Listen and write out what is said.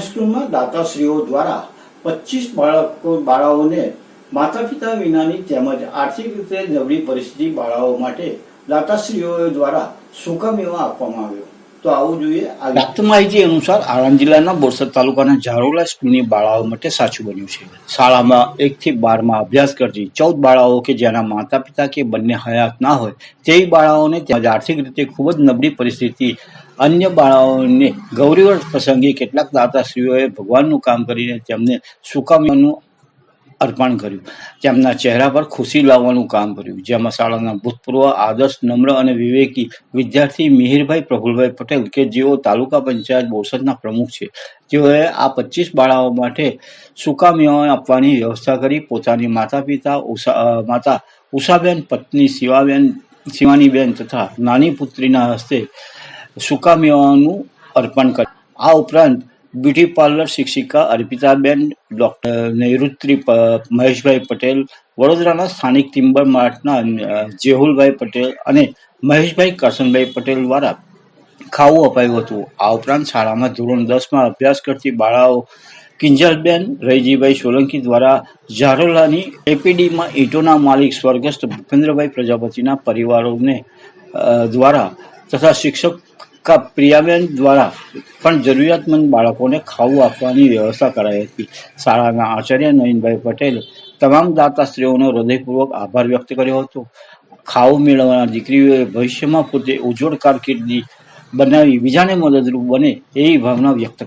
સ્કૂલમાં દાતાશ્રીઓ દ્વારા પચીસ બાળકો, બાળાઓને માતા પિતા વિનાની તેમજ આર્થિક રીતે નબળી પરિસ્થિતિ બાળાઓ માટે દાતાશ્રીઓ દ્વારા સૂકા મેવા આપવામાં આવ્યો. તો આવું જોઈએ. પ્રાપ્ત માહિતી અનુસાર આણંદ જિલ્લાના બોરસદ તાલુકાના ઝારોલા સ્કૂલની બાળાઓ માટે સાચું બન્યું છે. શાળામાં એકથી બારમાં અભ્યાસ કરતી ચૌદ બાળાઓ કે જેના માતા પિતા કે બંને હયાત ના હોય, તેવી બાળાઓને તેમજ આર્થિક રીતે ખૂબ જ નબળી પરિસ્થિતિ, અન્ય બાળાઓને ગૌરીવર્ષ પ્રસંગે કેટલાક દાતાશ્રીઓએ ભગવાનનું કામ કરીને તેમને સુકામીનું અર્પણ કર્યું. તેમના ચહેરા પર ખુશી લાવવાનું કામ કર્યું જેમાં શાળાના ભૂતપૂર્વ, આદર્શ, નમ્ર અને વિવેકી વિદ્યાર્થી મિહિરભાઈ પ્રફુલભાઈ પટેલ કે જેઓ તાલુકા પંચાયત બોરસદના પ્રમુખ છે તેઓએ આ પચીસ બાળાઓ માટે સુકા મેવા આપવાની વ્યવસ્થા કરી પોતાની માતા પિતા ઉષા માતા ઉષાબેન, પત્ની શિવાબેન, શિવાનીબેન તથા નાની પુત્રીના હસ્તે સુકા મેવાનું અર્પણ કર્યું. આ ઉપરાંત બ્યુટી પાર્લર શિક્ષિકા અર્પિતાબેન, ડોક્ટર નૈઋત્રી મહેશભાઈ પટેલ, વડોદરાના સ્થાનિક ટિમ્બર માર્ટના જેહુલભાઈ પટેલ અને મહેશભાઈ કરશનભાઈ પટેલ દ્વારા ખાવું અપાયું હતું. આ ઉપરાંત શાળામાં ધોરણ દસમાં અભ્યાસ કરતી બાળાઓ કિંજલબેન, રૈજીભાઈ સોલંકી દ્વારા ઝારોલાની એપીડીમાં ઈટોના માલિક સ્વર્ગસ્થ ભૂપેન્દ્રભાઈ પ્રજાપતિના પરિવારોને દ્વારા તથા શિક્ષક પ્રિયાબેન દ્વારા પણ જરૂરિયાતમંદ બાળકોને ખાવું આપવાની વ્યવસ્થા કરાઈ હતી. શાળાના આચાર્ય નવીનભાઈ પટેલે તમામ દાતાશ્રીઓનો હૃદયપૂર્વક આભાર વ્યક્ત કર્યો હતો. ખાવું મેળવનાર દીકરીઓએ ભવિષ્યમાં પોતે ઉજ્જવળ કારકિર્દી બનાવી બીજાને મદદરૂપ બને એવી ભાવના વ્યક્ત